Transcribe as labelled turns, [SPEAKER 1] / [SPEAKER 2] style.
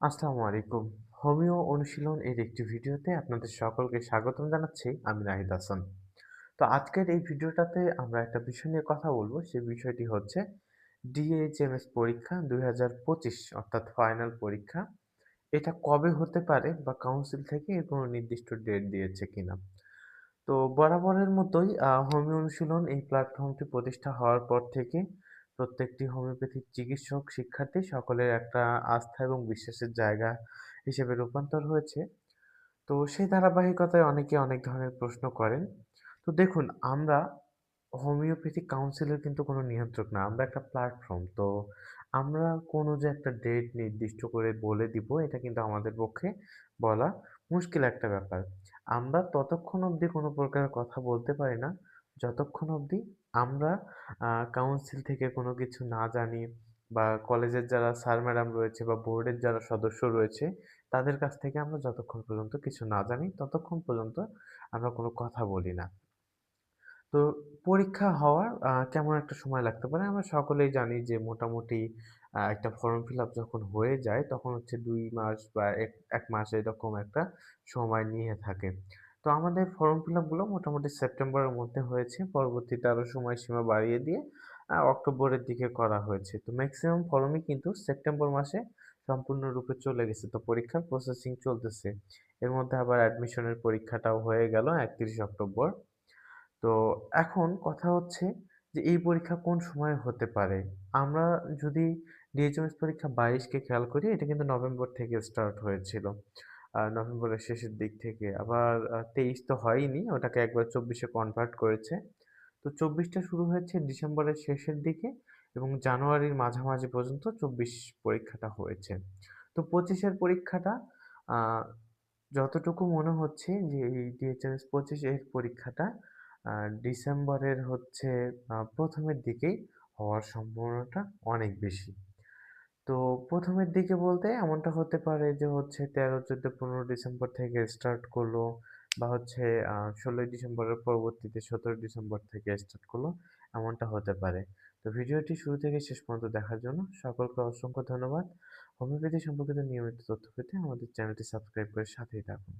[SPEAKER 1] আসসালামু আলাইকুম। হোমিও অনুশীলন এর একটি ভিডিওতে আপনাদের সকলকে স্বাগতম জানাচ্ছি আমি নাহিদ হাসান। তো আজকের এই ভিডিওটাতে আমরা একটা বিষয় নিয়ে কথা বলব সেই বিষয়টি হচ্ছে ডিএইচএমএস পরীক্ষা ২০২৫ অর্থাৎ ফাইনাল পরীক্ষা। এটা কবে হতে পারে বা কাউন্সিল থেকে এর কোনো নির্দিষ্ট ডেট দিয়েছে কিনা। তো বরাবরের মতোই হোমিও অনুশীলন এই প্ল্যাটফর্মটি প্রতিষ্ঠা হওয়ার পর থেকে প্রত্যেকটি হোমিওপ্যাথিক চিকিৎসক, শিক্ষার্থী সকলের একটা আস্থা এবং বিশ্বাসের জায়গা হিসেবে রূপান্তর হয়েছে। তো সেই ধারাবাহিকতায় অনেকে অনেক ধরনের প্রশ্ন করেন। তো দেখুন আমরা হোমিওপ্যাথিক কাউন্সিলের কিন্তু কোনো নিয়ন্ত্রক না। আমরা একটা প্ল্যাটফর্ম। তো আমরা কোনো যে একটা ডেট নির্দিষ্ট করে বলে দিব এটা কিন্তু আমাদের পক্ষে বলা মুশকিল একটা ব্যাপার। আমরা ততক্ষণ অবধি কোনো প্রকার কথা বলতে পারি না, যতক্ষণ অবধি আমরা কাউন্সিল থেকে কোনো কিছু না জানি বা কলেজের যারা স্যার ম্যাডাম রয়েছে বা বোর্ডের যারা সদস্য রয়েছে, তাদের কাছ থেকে আমরা যতক্ষণ পর্যন্ত কিছু না জানি, ততক্ষণ পর্যন্ত আমরা কোনো কথা বলি না। তো পরীক্ষা হওয়ার কেমন একটা সময় লাগতে পারে? আমরা সকলেই জানি যে মোটামুটি একটা ফর্ম ফিল আপ যখন হয়ে যায়, তখন হচ্ছে দুই মাস বা এক ১ মাস এরকম একটা সময় নিয়ে থাকে। তো আমাদের ফর্ম ফিল আপগুলো মোটামুটি সেপ্টেম্বরের মধ্যে হয়েছে। পরবর্তীতে আরও সময়সীমা বাড়িয়ে দিয়ে অক্টোবরের দিকে করা হয়েছে। তো ম্যাক্সিমাম ফর্মই কিন্তু সেপ্টেম্বর মাসে সম্পূর্ণরূপে চলে গেছে। তো পরীক্ষার প্রসেসিং চলতেছে। এর মধ্যে আবার অ্যাডমিশনের পরীক্ষাটাও হয়ে গেল ৩১ অক্টোবর। তো এখন কথা হচ্ছে যে এই পরীক্ষা কোন সময়ে হতে পারে? আমরা যদি ডিএচএমএস পরীক্ষা বাইশকে খেয়াল করি, এটা কিন্তু নভেম্বর থেকে স্টার্ট হয়েছিল। নভেম্বরের শেষের দিক থেকে। আবার তেইশ তো হয়নি, ওটাকে একবার চব্বিশে কনভার্ট করেছে। তো চব্বিশটা শুরু হয়েছে ডিসেম্বরের শেষের দিকে এবং জানুয়ারির মাঝামাঝি পর্যন্ত ২৪ পরীক্ষাটা হয়েছে। তো পঁচিশের পরীক্ষাটা যতটুকু মনে হচ্ছে যে এই ডিএচএমএস ২৫ এর পরীক্ষাটা ডিসেম্বরের হচ্ছে প্রথমের দিকেই হওয়ার সম্ভাবনাটা অনেক বেশি। তো প্রথমের দিকে বলতে এমনটা হতে পারে যে হচ্ছে ১৩, ১৪, ১৫ ডিসেম্বর থেকে স্টার্ট করল বা হচ্ছে ষোলোই ডিসেম্বরের পরবর্তীতে ১৭ ডিসেম্বর থেকে স্টার্ট করল, এমনটা হতে পারে। তো ভিডিওটি শুরু থেকে শেষ পর্যন্ত দেখার জন্য সকলকে অসংখ্য ধন্যবাদ। হোমিওপ্যাথি সম্পর্কিত নিয়মিত তথ্য পেতে আমাদের চ্যানেলটি সাবস্ক্রাইব করে সাথেই থাকুন।